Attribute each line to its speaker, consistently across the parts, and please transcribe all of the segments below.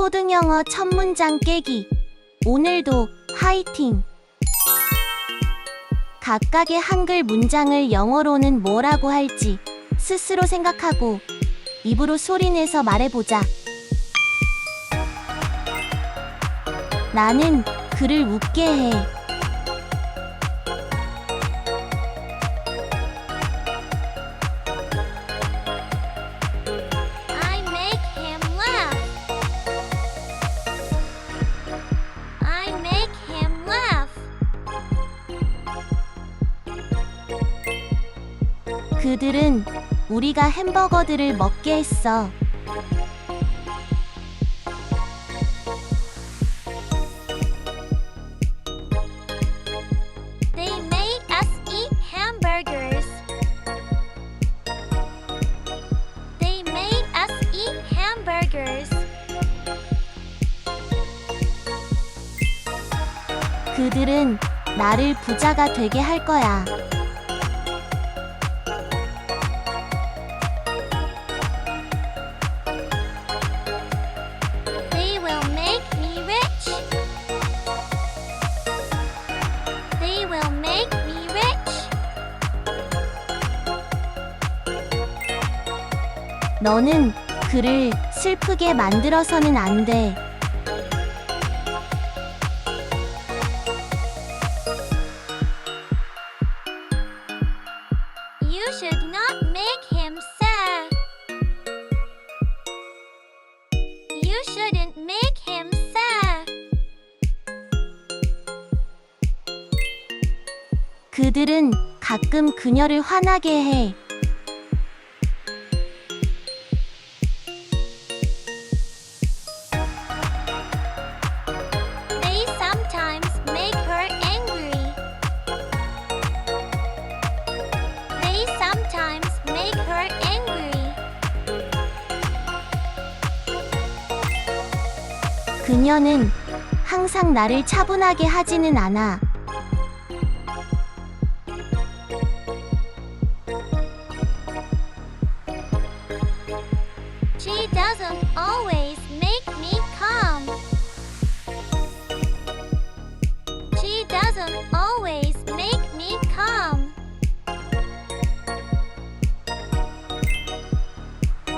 Speaker 1: 초등영어 첫 문장 깨기. 오늘도 화이팅! 각각의 한글 문장을 영어로는 뭐라고 할지 스스로 생각하고 입으로 소리내서 말해보자. 나는 그를 웃게 해. 그들은 우리가 햄버거들을 먹게 했어.
Speaker 2: They made us eat hamburgers. They made us eat hamburgers.
Speaker 1: 그들은 나를 부자가 되게 할 거야. 너는 그를 슬프게 만들어서는 안 돼.
Speaker 2: You should not make him sad. You shouldn't make him sad.
Speaker 1: 그들은 가끔 그녀를 화나게 해. 그녀는 항상 나를 차분하게 하지는 않아.
Speaker 2: She doesn't always make me calm. She doesn't always make me calm.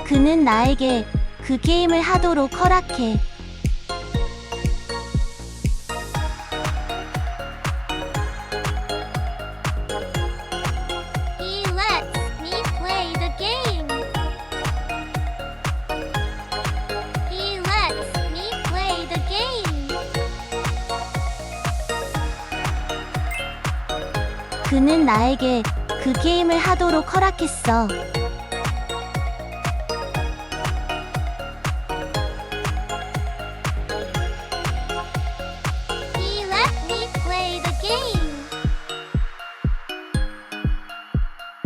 Speaker 1: 그는 나에게 그 게임을 하도록 허락해. 그는 나에게 그 게임을 하도록 허락했어.
Speaker 2: He let me play the game.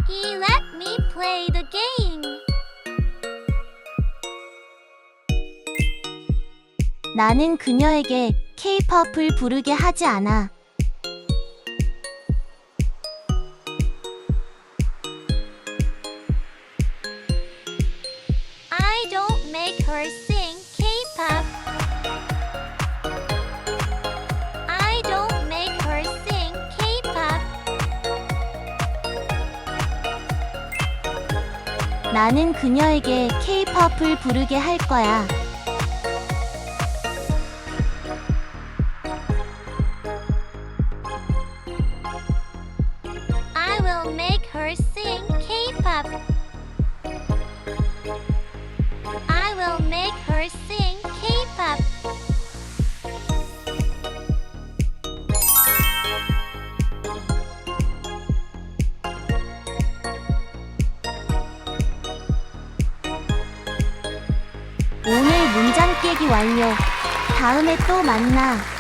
Speaker 2: He let me play the game.
Speaker 1: 나는 그녀에게 케이팝을 부르게 하지 않아. 나는 그녀에게 케이팝을 부르게 할 거야. 문장 깨기 완료. 다음에 또 만나.